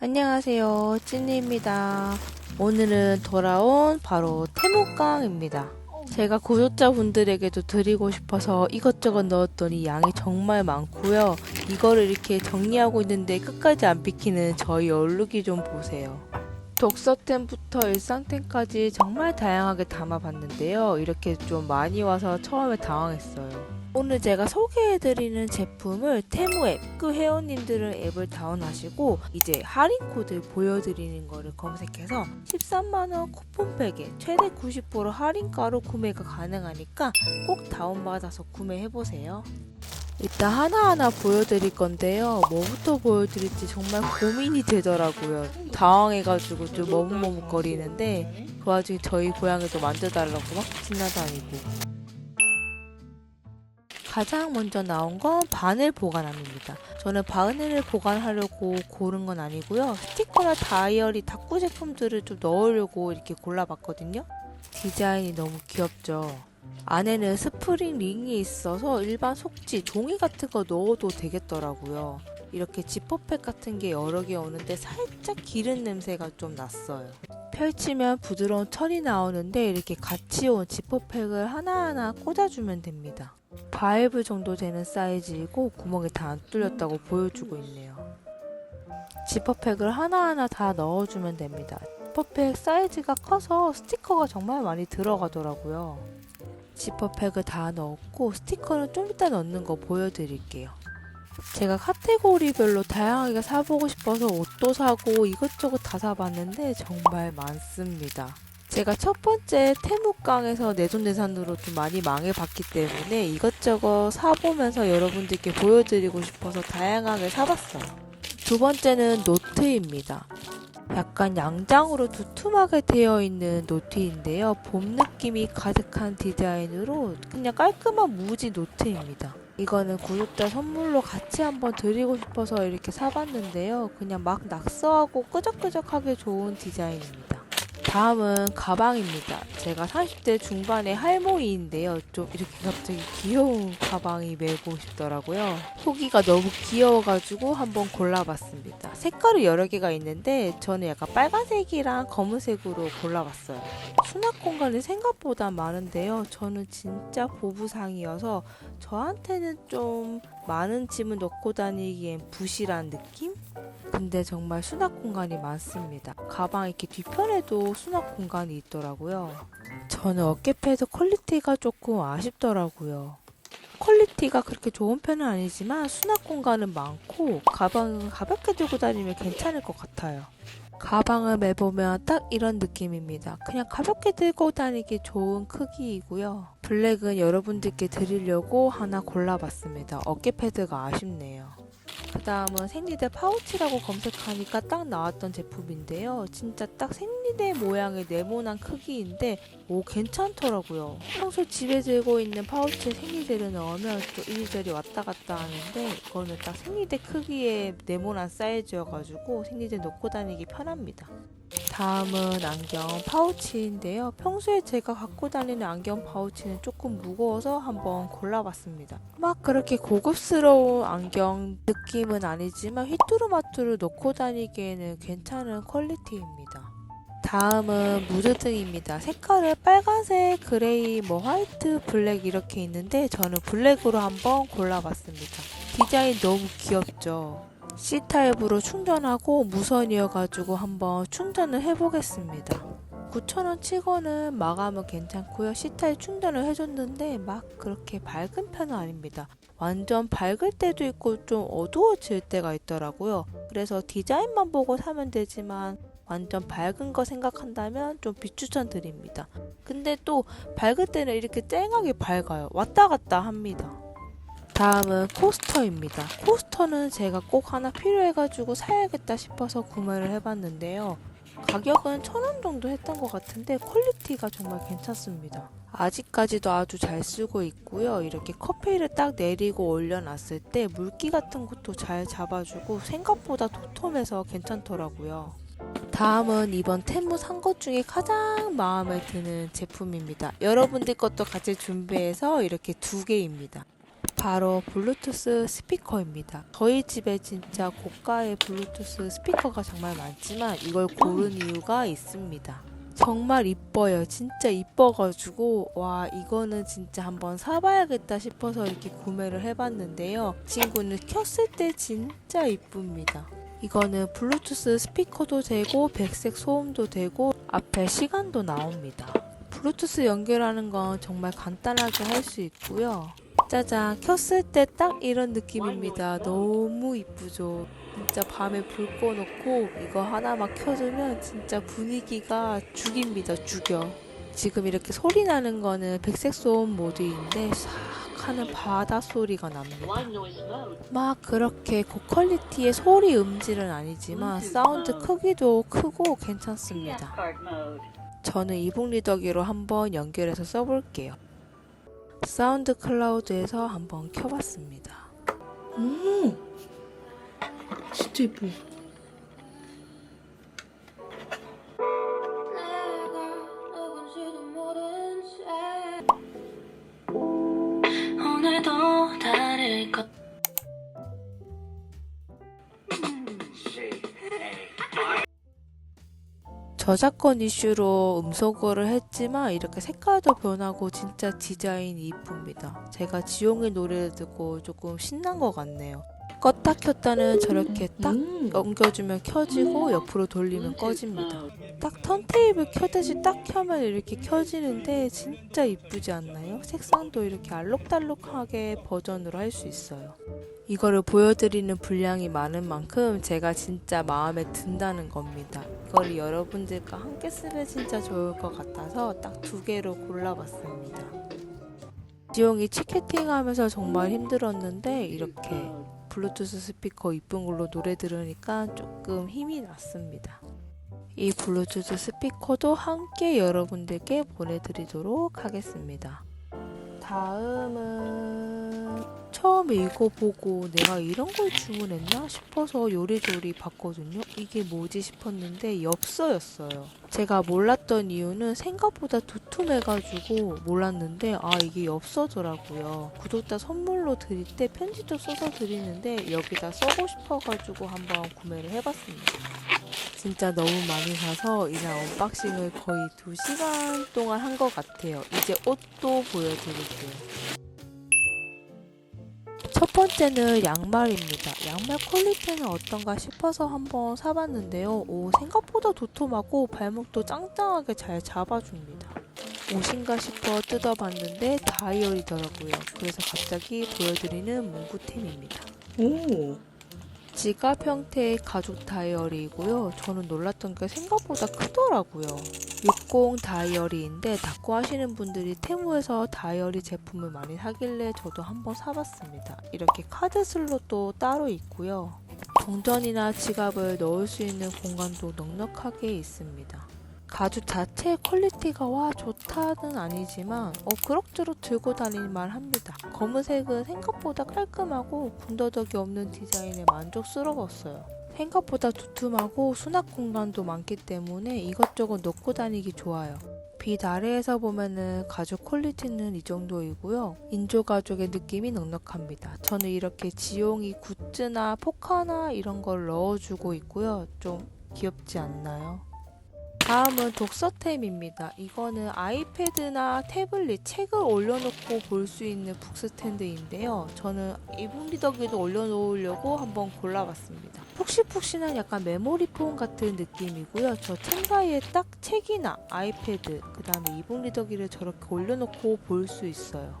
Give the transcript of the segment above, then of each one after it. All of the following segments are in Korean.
안녕하세요. 찐니입니다. 오늘은 돌아온 바로 태무깡입니다. 제가 구독자분들에게도 드리고 싶어서 이것저것 넣었더니 양이 정말 많고요. 이거를 이렇게 정리하고 있는데 끝까지 안 비키는 저희 얼룩이 좀 보세요. 독서템부터 일상템까지 정말 다양하게 담아봤는데요. 이렇게 좀 많이 와서 처음에 당황했어요. 오늘 제가 소개해드리는 제품을 테무 앱, 그 회원님들은 앱을 다운하시고 이제 할인 코드 보여드리는 거를 검색해서 13만원 쿠폰팩에 최대 90% 할인가로 구매가 가능하니까 꼭 다운받아서 구매해보세요. 일단 하나하나 보여드릴 건데요. 뭐부터 보여드릴지 정말 고민이 되더라고요. 당황해가지고 좀 머뭇머뭇거리는데 그 와중에 저희 고양이도 만져달라고 막 지나다니고 가장 먼저 나온 건 바늘 보관함입니다. 저는 바늘을 보관하려고 고른 건 아니고요. 스티커나 다이어리, 탁구 제품들을 좀 넣으려고 이렇게 골라봤거든요. 디자인이 너무 귀엽죠. 안에는 스프링 링이 있어서 일반 속지, 종이 같은 거 넣어도 되겠더라고요. 이렇게 지퍼팩 같은 게 여러 개 오는데 살짝 기름 냄새가 좀 났어요. 펼치면 부드러운 철이 나오는데 이렇게 같이 온 지퍼팩을 하나하나 꽂아주면 됩니다. 바이브 정도 되는 사이즈이고 구멍이 다 안 뚫렸다고 보여주고 있네요. 지퍼팩을 하나하나 다 넣어주면 됩니다. 지퍼팩 사이즈가 커서 스티커가 정말 많이 들어가더라고요. 지퍼팩을 다 넣었고 스티커는 좀 이따 넣는 거 보여드릴게요. 제가 카테고리별로 다양하게 사보고 싶어서 옷도 사고 이것저것 다 사봤는데 정말 많습니다. 제가 첫 번째 태무깡에서 내돈내산으로 좀 많이 망해봤기 때문에 이것저것 사보면서 여러분들께 보여드리고 싶어서 다양하게 사봤어요. 두 번째는 노트입니다. 약간 양장으로 두툼하게 되어 있는 노트인데요. 봄 느낌이 가득한 디자인으로 그냥 깔끔한 무지 노트입니다. 이거는 구독자 선물로 같이 한번 드리고 싶어서 이렇게 사봤는데요. 그냥 막 낙서하고 끄적끄적하게 좋은 디자인입니다. 다음은 가방입니다. 제가 30대 중반의 할머니인데요. 좀 이렇게 갑자기 귀여운 가방이 메고 싶더라고요. 후기가 너무 귀여워가지고 한번 골라봤습니다. 색깔이 여러 개가 있는데 저는 약간 빨간색이랑 검은색으로 골라봤어요. 수납 공간이 생각보다 많은데요. 저는 진짜 보부상이어서 저한테는 좀 많은 짐을 넣고 다니기엔 부실한 느낌? 근데 정말 수납 공간이 많습니다. 가방 이렇게 뒤편에도 수납 공간이 있더라고요. 저는 어깨패드 퀄리티가 조금 아쉽더라고요. 퀄리티가 그렇게 좋은 편은 아니지만 수납 공간은 많고 가방은 가볍게 들고 다니면 괜찮을 것 같아요. 가방을 매보면 딱 이런 느낌입니다. 그냥 가볍게 들고 다니기 좋은 크기이고요. 블랙은 여러분들께 드리려고 하나 골라봤습니다. 어깨 패드가 아쉽네요. 그 다음은 생리대 파우치라고 검색하니까 딱 나왔던 제품인데요. 진짜 딱 생리대 모양의 네모난 크기인데 오 괜찮더라고요. 평소 집에 들고 있는 파우치에 생리대를 넣으면 또 이리저리 왔다 갔다 하는데 이거는 딱 생리대 크기의 네모난 사이즈여가지고 생리대 놓고 다니기 편합니다. 다음은 안경 파우치인데요. 평소에 제가 갖고 다니는 안경 파우치는 조금 무거워서 한번 골라봤습니다. 막 그렇게 고급스러운 안경 느낌은 아니지만 휘뚜루마뚜루 놓고 다니기에는 괜찮은 퀄리티입니다. 다음은 무드등입니다. 색깔은 빨간색, 그레이, 뭐 화이트, 블랙 이렇게 있는데 저는 블랙으로 한번 골라봤습니다. 디자인 너무 귀엽죠? C타입으로 충전하고 무선이어가지고 한번 충전을 해보겠습니다. 9,000원 치고는 마감은 괜찮고요. C타입 충전을 해줬는데 막 그렇게 밝은 편은 아닙니다. 완전 밝을 때도 있고 좀 어두워질 때가 있더라고요. 그래서 디자인만 보고 사면 되지만 완전 밝은 거 생각한다면 좀 비추천 드립니다. 근데 또 밝을 때는 이렇게 쨍하게 밝아요. 왔다 갔다 합니다. 다음은 코스터입니다. 코스터는 제가 꼭 하나 필요해가지고 사야겠다 싶어서 구매를 해봤는데요. 가격은 천 원 정도 했던 것 같은데 퀄리티가 정말 괜찮습니다. 아직까지도 아주 잘 쓰고 있고요. 이렇게 컵페이를 딱 내리고 올려놨을 때 물기 같은 것도 잘 잡아주고 생각보다 도톰해서 괜찮더라고요. 다음은 이번 테무 산 것 중에 가장 마음에 드는 제품입니다. 여러분들 것도 같이 준비해서 이렇게 두 개입니다. 바로 블루투스 스피커입니다. 저희 집에 진짜 고가의 블루투스 스피커가 정말 많지만 이걸 고른 이유가 있습니다. 정말 이뻐요. 진짜 이뻐가지고 와 이거는 진짜 한번 사봐야겠다 싶어서 이렇게 구매를 해봤는데요. 친구는 켰을 때 진짜 이쁩니다. 이거는 블루투스 스피커도 되고 백색 소음도 되고 앞에 시간도 나옵니다. 블루투스 연결하는 건 정말 간단하게 할 수 있고요. 짜잔 켰을 때 딱 이런 느낌입니다. 너무 이쁘죠. 진짜 밤에 불 꺼놓고 이거 하나만 켜두면 진짜 분위기가 죽입니다. 죽여. 지금 이렇게 소리 나는 거는 백색 소음 모드인데 싹 하는 바다 소리가 납니다. 막 그렇게 고퀄리티의 소리 음질은 아니지만 사운드 크기도 크고 괜찮습니다. 저는 이북 리더기로 한번 연결해서 써볼게요. 사운드 클라우드에서 한번 켜봤습니다. 오, 진짜 예뻐. 오늘도 다 저작권 이슈로 음소거를 했지만 이렇게 색깔도 변하고 진짜 디자인이 이쁩니다. 제가 지용의 노래를 듣고 조금 신난 것 같네요. 껐다 켰다는 저렇게 딱 음. 넘겨주면 켜지고 옆으로 돌리면 꺼집니다. 딱 턴테이블 켜듯이 딱 켜면 이렇게 켜지는데 진짜 이쁘지 않나요? 색상도 이렇게 알록달록하게 버전으로 할 수 있어요. 이거를 보여드리는 분량이 많은 만큼 제가 진짜 마음에 든다는 겁니다. 이걸 여러분들과 함께 쓰면 진짜 좋을 것 같아서 딱 두 개로 골라봤습니다. 지용이 티켓팅 하면서 정말 힘들었는데 이렇게 블루투스 스피커 이쁜 걸로 노래 들으니까 조금 힘이 났습니다. 이 블루투스 스피커도 함께 여러분들께 보내드리도록 하겠습니다. 다음은 처음에 이거 보고 내가 이런 걸 주문했나 싶어서 요리조리 봤거든요. 이게 뭐지 싶었는데 엽서였어요. 제가 몰랐던 이유는 생각보다 두툼해가지고 몰랐는데 아 이게 엽서더라고요. 구독자 선물로 드릴 때 편지도 써서 드리는데 여기다 써고 싶어가지고 한번 구매를 해봤습니다. 진짜 너무 많이 사서 이제 언박싱을 거의 2시간 동안 한 것 같아요. 이제 옷도 보여드릴게요. 첫 번째는 양말입니다. 양말 퀄리티는 어떤가 싶어서 한번 사봤는데요. 오, 생각보다 도톰하고 발목도 짱짱하게 잘 잡아줍니다. 옷인가 싶어 뜯어봤는데 다이어리더라고요. 그래서 갑자기 보여드리는 문구템입니다. 오, 지갑 형태의 가죽 다이어리이고요. 저는 놀랐던 게 생각보다 크더라고요. 60 다이어리인데 닦고 하시는 분들이 테무에서 다이어리 제품을 많이 사길래 저도 한번 사봤습니다. 이렇게 카드 슬롯도 따로 있고요. 동전이나 지갑을 넣을 수 있는 공간도 넉넉하게 있습니다. 가죽 자체의 퀄리티가 와 좋다는 아니지만 어, 그럭저럭 들고 다닐만 합니다. 검은색은 생각보다 깔끔하고 군더더기 없는 디자인에 만족스러웠어요. 생각보다 두툼하고 수납 공간도 많기 때문에 이것저것 넣고 다니기 좋아요. 빛 아래에서 보면은 가죽 퀄리티는 이 정도이고요. 인조 가죽의 느낌이 넉넉합니다. 저는 이렇게 지용이 굿즈나 포카나 이런 걸 넣어주고 있고요. 좀 귀엽지 않나요? 다음은 독서템입니다. 이거는 아이패드나 태블릿, 책을 올려놓고 볼 수 있는 북스탠드인데요. 저는 이북 리더기도 올려놓으려고 한번 골라봤습니다. 푹신푹신한 약간 메모리폼 같은 느낌이고요. 저 틈 사이에 딱 책이나 아이패드, 그 다음에 이북 리더기를 저렇게 올려놓고 볼 수 있어요.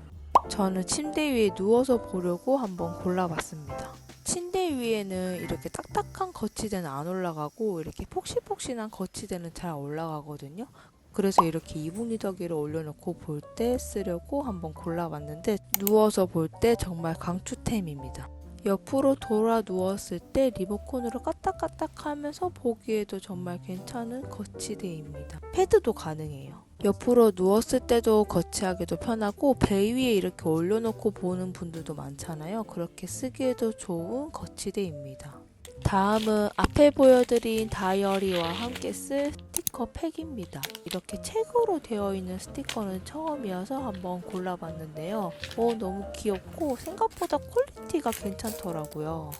저는 침대 위에 누워서 보려고 한번 골라봤습니다. 침대 위에는 이렇게 딱딱한 거치대는 안 올라가고 이렇게 폭신폭신한 거치대는 잘 올라가거든요. 그래서 이렇게 이북 리더기를 올려놓고 볼 때 쓰려고 한번 골라봤는데 누워서 볼 때 정말 강추템입니다. 옆으로 돌아 누웠을 때 리모컨으로 까딱까딱 하면서 보기에도 정말 괜찮은 거치대입니다. 패드도 가능해요. 옆으로 누웠을 때도 거치하기도 편하고 배 위에 이렇게 올려놓고 보는 분들도 많잖아요. 그렇게 쓰기에도 좋은 거치대입니다. 다음은 앞에 보여드린 다이어리와 함께 쓸 스티커 팩입니다. 이렇게 책으로 되어 있는 스티커는 처음이어서 한번 골라봤는데요. 오, 너무 귀엽고 생각보다 퀄리티가 괜찮더라고요.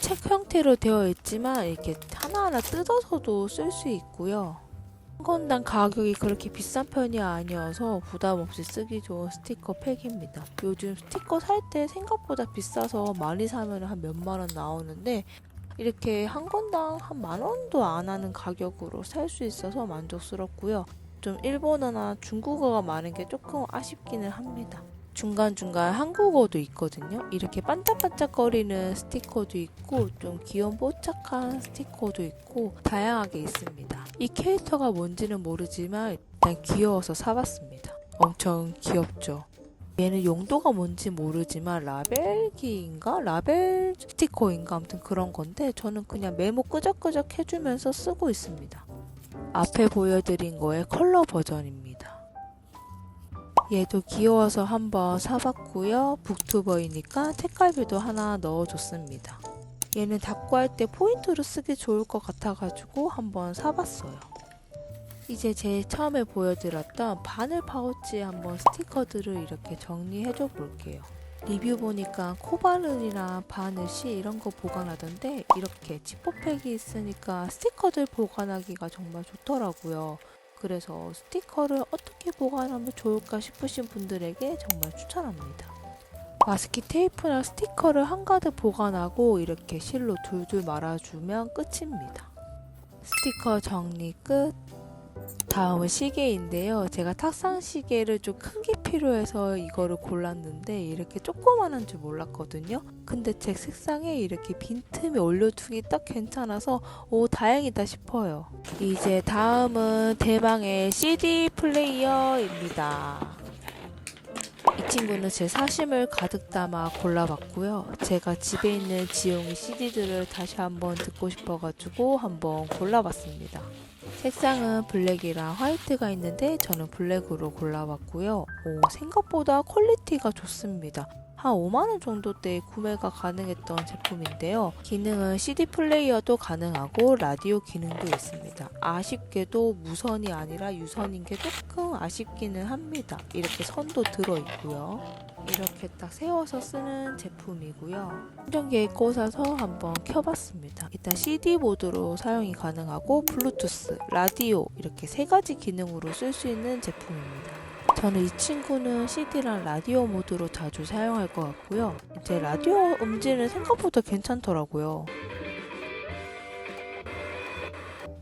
책 형태로 되어 있지만 이렇게 하나하나 뜯어서도 쓸 수 있고요. 한 건당 가격이 그렇게 비싼 편이 아니어서 부담 없이 쓰기 좋은 스티커 팩입니다. 요즘 스티커 살 때 생각보다 비싸서 많이 사면 한 몇만 원 나오는데 이렇게 한 건당 한 만 원도 안 하는 가격으로 살 수 있어서 만족스럽고요. 좀 일본어나 중국어가 많은 게 조금 아쉽기는 합니다. 중간중간 한국어도 있거든요. 이렇게 반짝반짝거리는 스티커도 있고 좀 귀여운 뽀짝한 스티커도 있고 다양하게 있습니다. 이 캐릭터가 뭔지는 모르지만 일단 귀여워서 사봤습니다. 엄청 귀엽죠. 얘는 용도가 뭔지 모르지만 라벨기인가? 라벨 스티커인가? 아무튼 그런 건데 저는 그냥 메모 끄적끄적 해주면서 쓰고 있습니다. 앞에 보여드린 거의 컬러 버전입니다. 얘도 귀여워서 한번 사봤고요. 북투버이니까 책갈비도 하나 넣어줬습니다. 얘는 닦고 할때 포인트로 쓰기 좋을 것 같아가지고 한번 사봤어요. 이제 제 처음에 보여드렸던 바늘 파우치에 한번 스티커들을 이렇게 정리해줘 볼게요. 리뷰 보니까 코바늘이나 바늘시 이런 거 보관하던데 이렇게 지퍼팩이 있으니까 스티커들 보관하기가 정말 좋더라고요. 그래서 스티커를 어떻게 보관하면 좋을까 싶으신 분들에게 정말 추천합니다. 마스키 테이프나 스티커를 한가득 보관하고 이렇게 실로 둘둘 말아주면 끝입니다. 스티커 정리 끝. 다음은 시계인데요. 제가 탁상 시계를 좀 큰 게 필요해서 이거를 골랐는데 이렇게 조그만한 줄 몰랐거든요. 근데 제 색상에 이렇게 빈틈이 올려두기 딱 괜찮아서 오 다행이다 싶어요. 이제 다음은 대망의 CD 플레이어입니다. 이 친구는 제 사심을 가득 담아 골라봤고요. 제가 집에 있는 지용이 CD들을 다시 한번 듣고 싶어가지고 한번 골라봤습니다. 색상은 블랙이랑 화이트가 있는데 저는 블랙으로 골라봤고요. 오, 생각보다 퀄리티가 좋습니다. 한 5만원 정도대에 구매가 가능했던 제품인데요. 기능은 CD 플레이어도 가능하고 라디오 기능도 있습니다. 아쉽게도 무선이 아니라 유선인 게 조금 아쉽기는 합니다. 이렇게 선도 들어있고요. 이렇게 딱 세워서 쓰는 제품이고요. 충전기에 꽂아서 한번 켜봤습니다. 일단 CD 모드로 사용이 가능하고 블루투스, 라디오 이렇게 세 가지 기능으로 쓸 수 있는 제품입니다. 저는 이 친구는 CD랑 라디오 모드로 자주 사용할 것 같고요. 이제 라디오 음질은 생각보다 괜찮더라고요.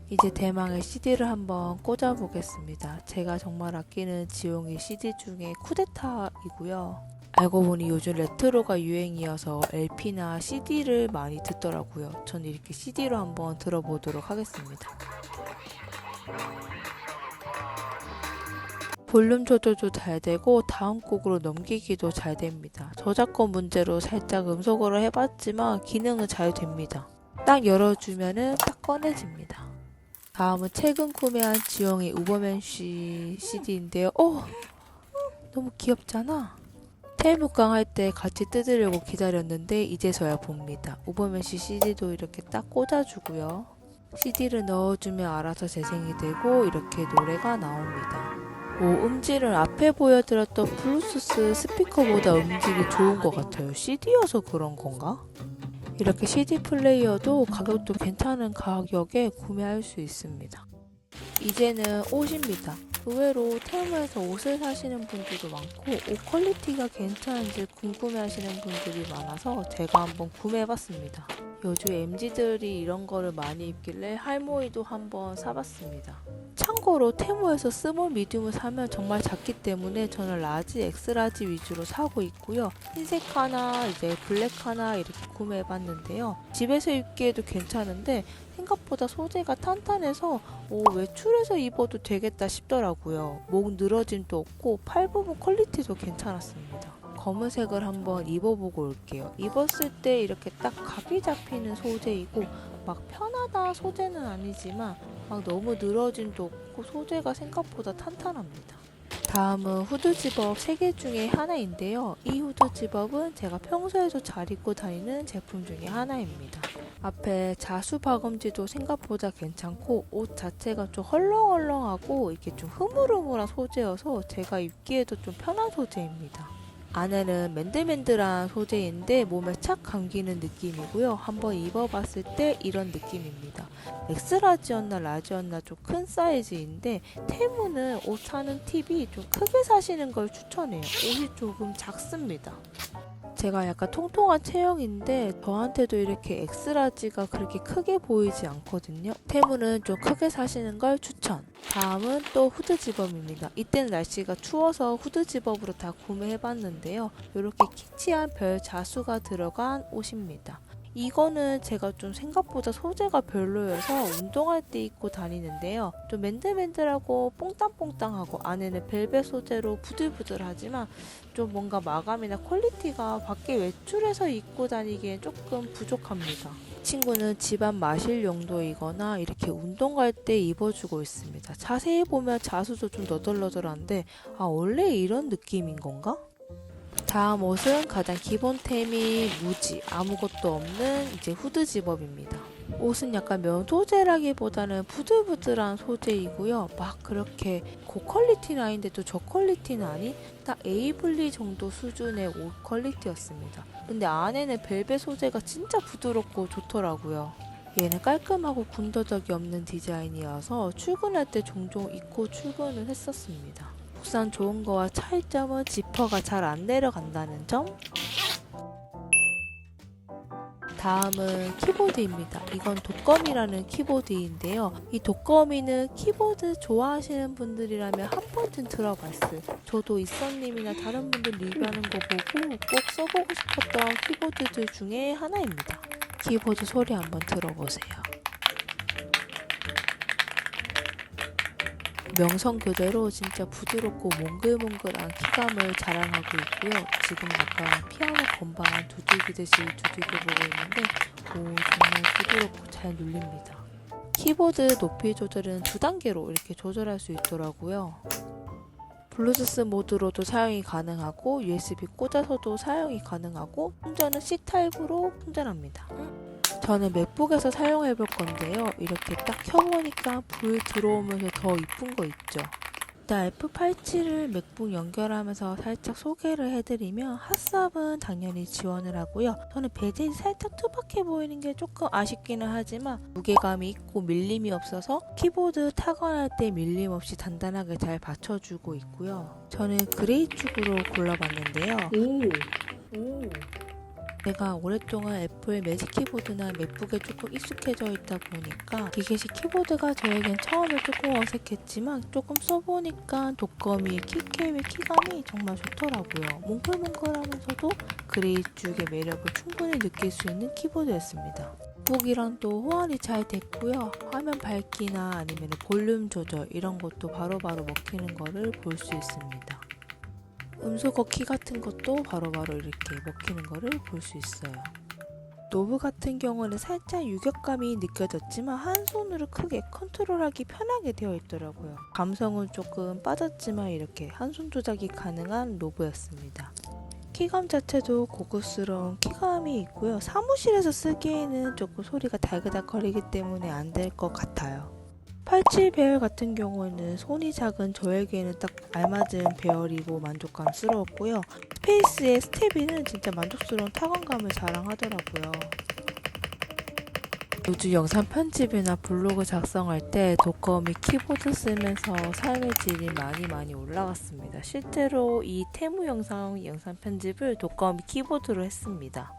이제 대망의 CD를 한번 꽂아보겠습니다. 제가 정말 아끼는 지용이 CD 중에 쿠데타이고요. 알고 보니 요즘 레트로가 유행이어서 LP나 CD를 많이 듣더라고요. 저는 이렇게 CD로 한번 들어보도록 하겠습니다. 볼륨 조절도 잘 되고 다음 곡으로 넘기기도 잘 됩니다. 저작권 문제로 살짝 음소거를 해봤지만 기능은 잘 됩니다. 딱 열어주면은 딱 꺼내집니다. 다음은 최근 구매한 지영의 우버맨 씨 CD인데요. 어! 너무 귀엽잖아? 테이블강 할때 같이 뜯으려고 기다렸는데 이제서야 봅니다. 우버맨 씨 CD도 이렇게 딱 꽂아주고요. CD를 넣어주면 알아서 재생이 되고 이렇게 노래가 나옵니다. 오, 음질은 앞에 보여드렸던 블루투스 스피커보다 음질이 좋은 것 같아요. CD여서 그런 건가? 이렇게 CD 플레이어도 가격도 괜찮은 가격에 구매할 수 있습니다. 이제는 옷입니다. 의외로 테무에서 옷을 사시는 분들도 많고 옷 퀄리티가 괜찮은지 궁금해하시는 분들이 많아서 제가 한번 구매해봤습니다. 요즘 MZ들이 이런 거를 많이 입길래 할모이도 한번 사봤습니다. 참고로 테무에서 스몰 미디움을 사면 정말 작기 때문에 저는 라지, 엑스라지 위주로 사고 있고요. 흰색 하나, 이제 블랙 하나 이렇게 구매해봤는데요. 집에서 입기에도 괜찮은데 생각보다 소재가 탄탄해서 오, 외출해서 입어도 되겠다 싶더라고요. 목 늘어짐도 없고 팔 부분 퀄리티도 괜찮았습니다. 검은색을 한번 입어보고 올게요. 입었을 때 이렇게 딱 각이 잡히는 소재이고 막 편하다 소재는 아니지만 막 너무 늘어짐도 없고 소재가 생각보다 탄탄합니다. 다음은 후드 집업 3개 중에 하나인데요. 이 후드 집업은 제가 평소에도 잘 입고 다니는 제품 중에 하나입니다. 앞에 자수 박음지도 생각보다 괜찮고 옷 자체가 좀 헐렁헐렁하고 이게 좀 흐물흐물한 소재여서 제가 입기에도 좀 편한 소재입니다. 안에는 맨들맨들한 소재인데 몸에 착 감기는 느낌이고요. 한번 입어봤을 때 이런 느낌입니다. 엑스라지였나 라지였나 좀 큰 사이즈인데 테무는 옷 사는 팁이 좀 크게 사시는 걸 추천해요. 옷이 조금 작습니다. 제가 약간 통통한 체형인데 저한테도 이렇게 엑스라지가 그렇게 크게 보이지 않거든요. 테무는 좀 크게 사시는 걸 추천. 다음은 또 후드 집업입니다. 이때는 날씨가 추워서 후드 집업으로 다 구매해봤는데요. 이렇게 키치한 별 자수가 들어간 옷입니다. 이거는 제가 좀 생각보다 소재가 별로여서 운동할 때 입고 다니는데요. 좀 맨들맨들하고 뽕땅뽕땅하고 안에는 벨벳 소재로 부들부들하지만 좀 뭔가 마감이나 퀄리티가 밖에 외출해서 입고 다니기엔 조금 부족합니다. 친구는 집안 마실 용도이거나 이렇게 운동 갈 때 입어주고 있습니다. 자세히 보면 자수도 좀 너덜너덜한데 아 원래 이런 느낌인 건가? 다음 옷은 가장 기본템이 무지 아무것도 없는 이제 후드 집업입니다. 옷은 약간 면 소재라기보다는 부들부들한 소재이고요. 막 그렇게 고퀄리티는 아닌데도 저퀄리티는 아닌 딱 에이블리 정도 수준의 옷 퀄리티였습니다. 근데 안에는 벨벳 소재가 진짜 부드럽고 좋더라고요. 얘는 깔끔하고 군더더기 없는 디자인이어서 출근할 때 종종 입고 출근을 했었습니다. 국산 좋은 거와 차이점은 지퍼가 잘 안 내려간다는 점. 다음은 키보드입니다. 이건 독거미라는 키보드인데요. 이 독거미는 키보드 좋아하시는 분들이라면 한 번쯤 들어봤어요. 저도 이선님이나 다른 분들 리뷰하는 거 보고 꼭 써보고 싶었던 키보드들 중에 하나입니다. 키보드 소리 한번 들어보세요. 명성 그대로 진짜 부드럽고 몽글몽글한 키감을 자랑하고 있고요. 지금 약간 피아노 건반 두들기듯이 두들겨 보고 있는데 오 정말 부드럽고 잘 눌립니다. 키보드 높이 조절은 두 단계로 이렇게 조절할 수 있더라고요. 블루투스 모드로도 사용이 가능하고 USB 꽂아서도 사용이 가능하고 충전은 C 타입으로 충전합니다. 저는 맥북에서 사용해 볼 건데요. 이렇게 딱 켜보니까 불 들어오면서 더 이쁜 거 있죠. 일단 F87을 맥북 연결하면서 살짝 소개를 해드리면 핫삽은 당연히 지원을 하고요. 저는 베젤이 살짝 투박해 보이는 게 조금 아쉽기는 하지만 무게감이 있고 밀림이 없어서 키보드 타건할 때 밀림 없이 단단하게 잘 받쳐주고 있고요. 저는 그레이 축으로 골라봤는데요. 오. 오. 제가 오랫동안 애플 매직 키보드나 맥북에 조금 익숙해져 있다 보니까 기계식 키보드가 저에겐 처음에 조금 어색했지만 조금 써보니까 독거미, 키캠의 키감이 정말 좋더라고요. 몽글몽글하면서도 그레이 쪽의 매력을 충분히 느낄 수 있는 키보드였습니다. 북이랑 또 호환이 잘 됐고요. 화면 밝기나 아니면 볼륨 조절 이런 것도 바로바로 먹히는 거를 볼 수 있습니다. 음소거 키 같은 것도 바로 바로 이렇게 먹히는 거를 볼 수 있어요. 노브 같은 경우는 살짝 유격감이 느껴졌지만 한 손으로 크게 컨트롤하기 편하게 되어 있더라고요. 감성은 조금 빠졌지만 이렇게 한 손 조작이 가능한 노브였습니다. 키감 자체도 고급스러운 키감이 있고요. 사무실에서 쓰기에는 조금 소리가 달그닥거리기 때문에 안 될 것 같아요. 87 배열 같은 경우에는 손이 작은 저에게는 딱 알맞은 배열이고 만족감스러웠고요. 스페이스의 스테비는 진짜 만족스러운 타건감을 자랑하더라고요. 요즘 영상 편집이나 블로그 작성할 때 독거미 키보드 쓰면서 삶의 질이 많이 많이 올라갔습니다. 실제로 이 테무 영상 영상 편집을 독거미 키보드로 했습니다.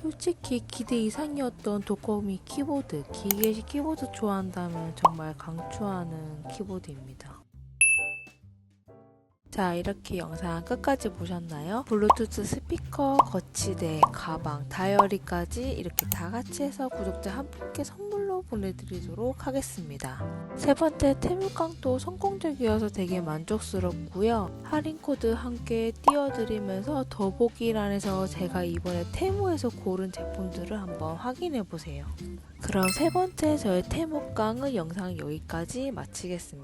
솔직히 기대 이상이었던 독거미 키보드, 기계식 키보드 좋아한다면 정말 강추하는 키보드입니다. 자, 이렇게 영상 끝까지 보셨나요? 블루투스 스피커, 거치대, 가방, 다이어리까지 이렇게 다 같이 해서 구독자 한 분께 선물로 보내드리도록 하겠습니다. 세 번째 태물깡도 성공적이어서 되게 만족스럽고요. 할인 코드 함께 띄워드리면서 더보기란에서 제가 이번에 테무에서 고른 제품들을 한번 확인해 보세요. 그럼 세 번째 저의 테무깡은 영상 여기까지 마치겠습니다.